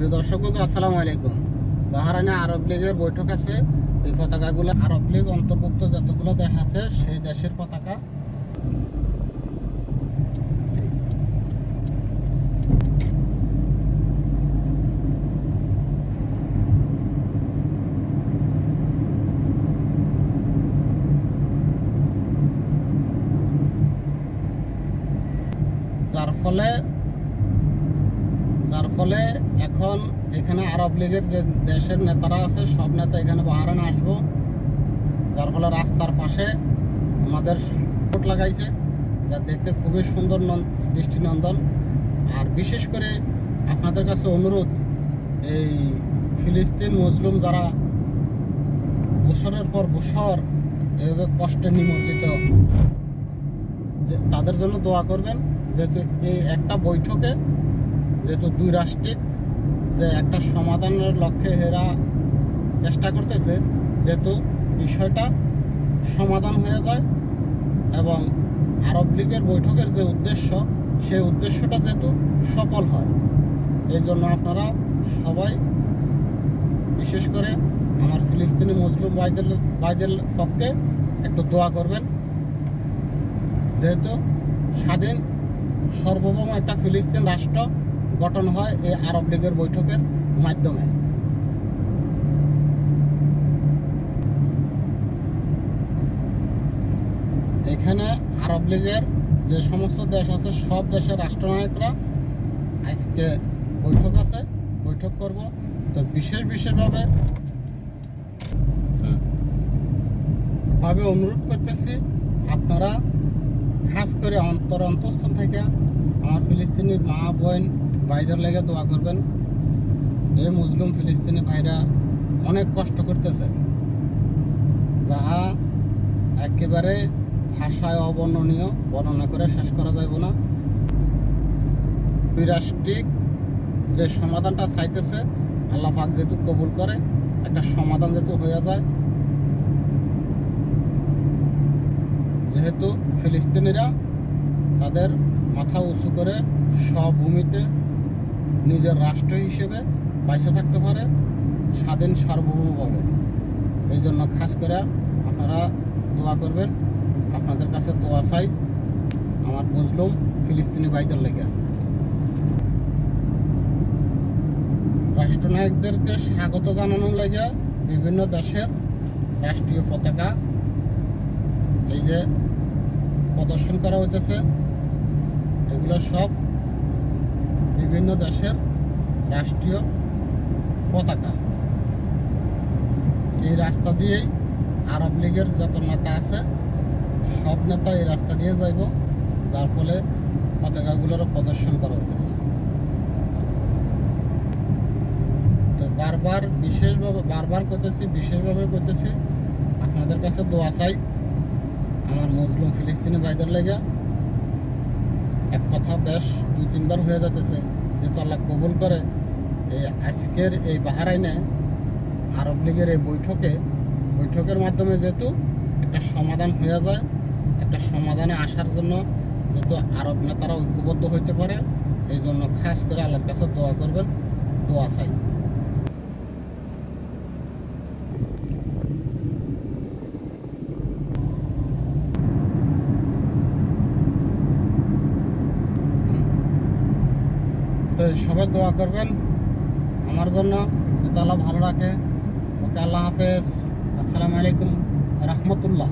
প্রিয় দর্শক বন্ধু, আসসালামু আলাইকুম। বাহারানে আরব লীগের বৈঠক আছে। এই পতাকাগুলো আরব লীগ অন্তর্ভুক্ত যতগুলো দেশ আছে, সেই দেশের পতাকা। যার ফলে ফলে এখন এখানে আরব লীগের যে দেশের নেতারা আছে, সব নেতা এখানে বাহারানে আসব। যার ফলে রাস্তার পাশে আমাদের ফুট লাগাইছে, যা দেখতে খুবই সুন্দর নন- দৃষ্টিনন্দন। আর বিশেষ করে আপনাদের কাছে অনুরোধ, এই ফিলিস্তিন মুসলিম যারা বছরের পর বছর এভাবে কষ্টে নিমজ্জিত, যে তাদের জন্য দোয়া করবেন, যেহেতু এই একটা বৈঠকে যেহেতু দুই রাষ্ট্রিক, যে একটা সমাধানের লক্ষ্যে হেরা চেষ্টা করতেছে, যেহেতু বিষয়টা সমাধান হয়ে যায় এবং আরব লীগের বৈঠকের যে উদ্দেশ্য, সেই উদ্দেশ্যটা যেহেতু সফল হয়। এই জন্য আপনারা সবাই, বিশেষ করে আমার ফিলিস্তিনি মুসলিম ভাইদের ভাইদের পক্ষে একটু দোয়া করবেন। যেহেতু স্বাধীন, সর্বভৌম একটা ফিলিস্তিন রাষ্ট্র গঠন হয় এই আরব লীগের বৈঠকের মাধ্যমে। এখানে আরব লীগের যে সমস্ত দেশ আছে সব দেশের রাষ্ট্রনায়করা আজকে বৈঠক আছে বৈঠক করব। তো বিশেষ বিশেষভাবে ভাবে অনুরোধ করতেছি আপনারা খাস করে অন্তর অন্তঃস্থল থেকে আমার ফিলিস্তিনি মা বোন ভাইদের লেগে দোয়া করবেন। এই মুসলিম ফিলিস্তিনি ভাইরা অনেক কষ্ট করতেছে। যাহা একেবারে ভাষায় অবর্ণনীয়, বর্ণনা করে শেষ করা যাইব না। রাষ্ট্রিক যে সমাধানটা চাইতেছে, আল্লাহ পাক যেহেতু কবুল করে, একটা সমাধান যেহেতু হয়ে যায়, যেহেতু ফিলিস্তিনিরা তাদের মাথা উঁচু করে স্বভূমিতে নিজের রাষ্ট্র হিসেবে বাইসে থাকতে পারে, স্বাধীন সার্বভৌমভাবে এই জন্য খাস করে আপনারা দোয়া করবেন। আপনাদের কাছে দোয়া চাই আমার বুঝলুম ফিলিস্তিনি ভাইদের লেগে। রাষ্ট্রনায়কদেরকে স্বাগত জানানোর লেগে বিভিন্ন দেশের রাষ্ট্রীয় পতাকা এই যে প্রদর্শন করা হইতেছে, এগুলো সব বিভিন্ন দেশের রাষ্ট্রীয় পতাকা। এই রাস্তা দিয়েই আরব লীগের যত নেতা আছে, সব নেতা এই রাস্তা দিয়ে যাইব, যার ফলে পতাকাগুলোরও প্রদর্শন করা হইতেছে। তো বারবার বিশেষভাবে, বারবার করতেছি, বিশেষভাবে করতেছি। আপনাদের কাছে দোয়া চাই আমার মজলুম ফিলিস্তিনি ভাইদের লেগে। কথা বেশ দুই, তিনবার হয়ে যেতেছে যেহেতু আল্লাহ কবুল করে এই আজকের এই বাহারাইনে আরব লীগের এই বৈঠকে, বৈঠকের মাধ্যমে যেহেতু একটা সমাধান হয়ে যায়, একটা সমাধানে আসার জন্য যেহেতু আরব নেতারা ঐক্যবদ্ধ হইতে পারে, এই জন্য খাস করে আল্লাহর কাছে দোয়া করবেন, দোয়া চাই। তো সবাই দোয়া করবেন আমার জন্য। যাতে আল্লাহ ভালো রাখে। ওকে আল্লাহ হাফেজ। আসসালামু আলাইকুম রহমতুল্লাহ।